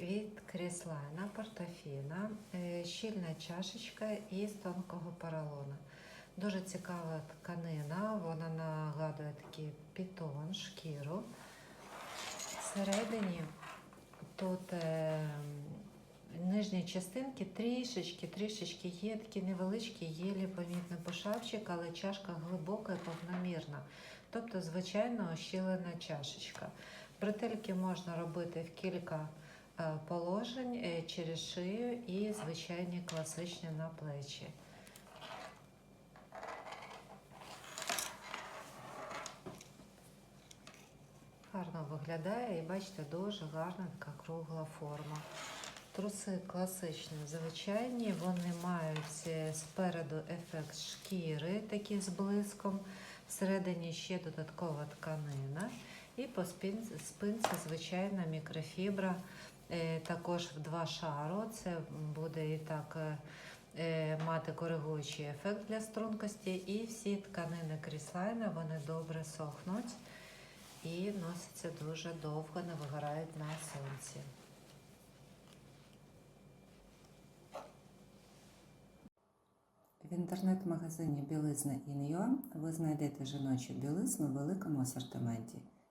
від кріслайна Портофіна, е, щільна чашечка із тонкого поролону. Дуже цікава тканина, вона нагадує такий пітон, шкіру. Всередині тут е, нижні частинки трішечки, трішечки є такі невеличкі, єлі помітний пошавчик, але чашка глибока і повномірна. Тобто, звичайно, ощілена чашечка. Бретельки можна робити в кілька е, положень е, через шию і звичайні класичні на плечі. Гарно виглядає і бачите, дуже гарна така кругла форма. Труси класичні, звичайні, вони мають е, спереду ефект шкіри, такий з блиском, всередині ще додаткова тканина. І по спинці звичайна мікрофібра, е, також в два шару. Це буде і так е, е, мати коригуючий ефект для стрункості. І всі тканини кріслайна вони добре сохнуть і носяться дуже довго, не вигорають на сонці. В інтернет-магазині білизна Ін'Юа ви знайдете жіночу білизну в великому асортименті